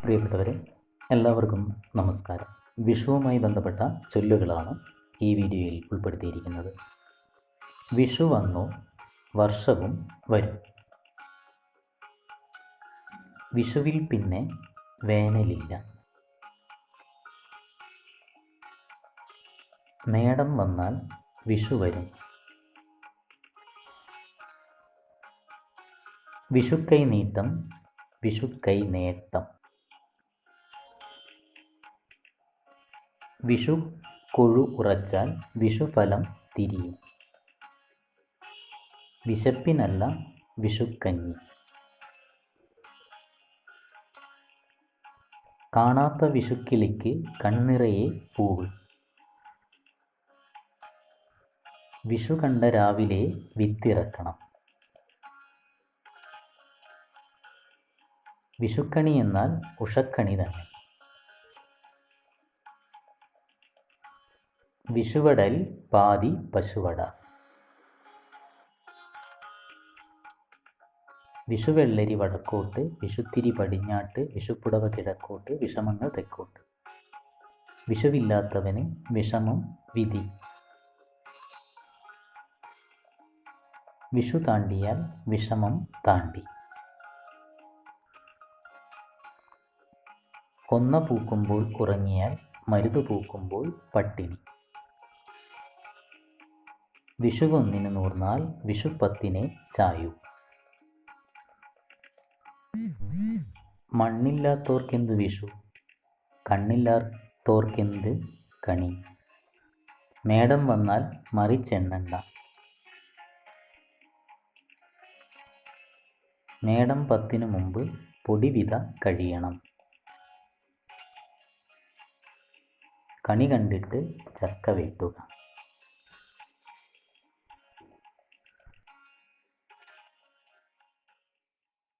പ്രിയപ്പെട്ടവരെ എല്ലാവർക്കും നമസ്കാരം. വിഷുവുമായി ബന്ധപ്പെട്ട ചൊല്ലുകളാണ് ഈ വീഡിയോയിൽ ഉൾപ്പെടുത്തിയിരിക്കുന്നത്. വിഷു വന്നു വർഷവും വരും. വിഷുവിൽ പിന്നെ വേനലില്ല. മേടം വന്നാൽ വിഷു വരും. വിഷുക്കൈ നീട്ടം വിഷുക്കൈ നേട്ടം. വിഷു കൊഴു ഉറച്ചാൽ വിഷുഫലം തിരിയും. വിശപ്പിനല്ല വിഷുക്കഞ്ഞി. കാണാത്ത വിഷുക്കിളിക്ക് കണ്ണിറയെ പൂവ്. വിഷു കണ്ട രാവിലെ വിത്തിറക്കണം. വിഷുക്കണി എന്നാൽ ഉഷക്കണി തന്നെ. വിഷുവടൽ പാതി പശുവട. വിഷുവെള്ളരി വടക്കോട്ട് വിഷുത്തിരി പടിഞ്ഞാട്ട് വിഷുപ്പുടവ കിഴക്കോട്ട് വിഷമങ്ങൾ തെക്കോട്ട്. വിഷുവില്ലാത്തവന് വിഷമം വിധി. വിഷു താണ്ടിയാൽ വിഷമം താണ്ടി. കൊന്ന പൂക്കുമ്പോൾ ഉറങ്ങിയാൽ മരുത് പൂക്കുമ്പോൾ പട്ടിണി. വിഷുവൊന്നിന് നൂർന്നാൽ വിഷുപ്പത്തിനെ ചായു. മണ്ണില്ലാത്തോർക്കെന്ത് വിഷു? കണ്ണില്ലാത്തോർക്കെന്ത് കണി? മേടം വന്നാൽ മറിച്ചെണ്ണണ്ട. മേടം പത്തിന് മുമ്പ് പൊടിവിത കഴിയണം. കണി കണ്ടിട്ട് ചക്ക വെട്ടുക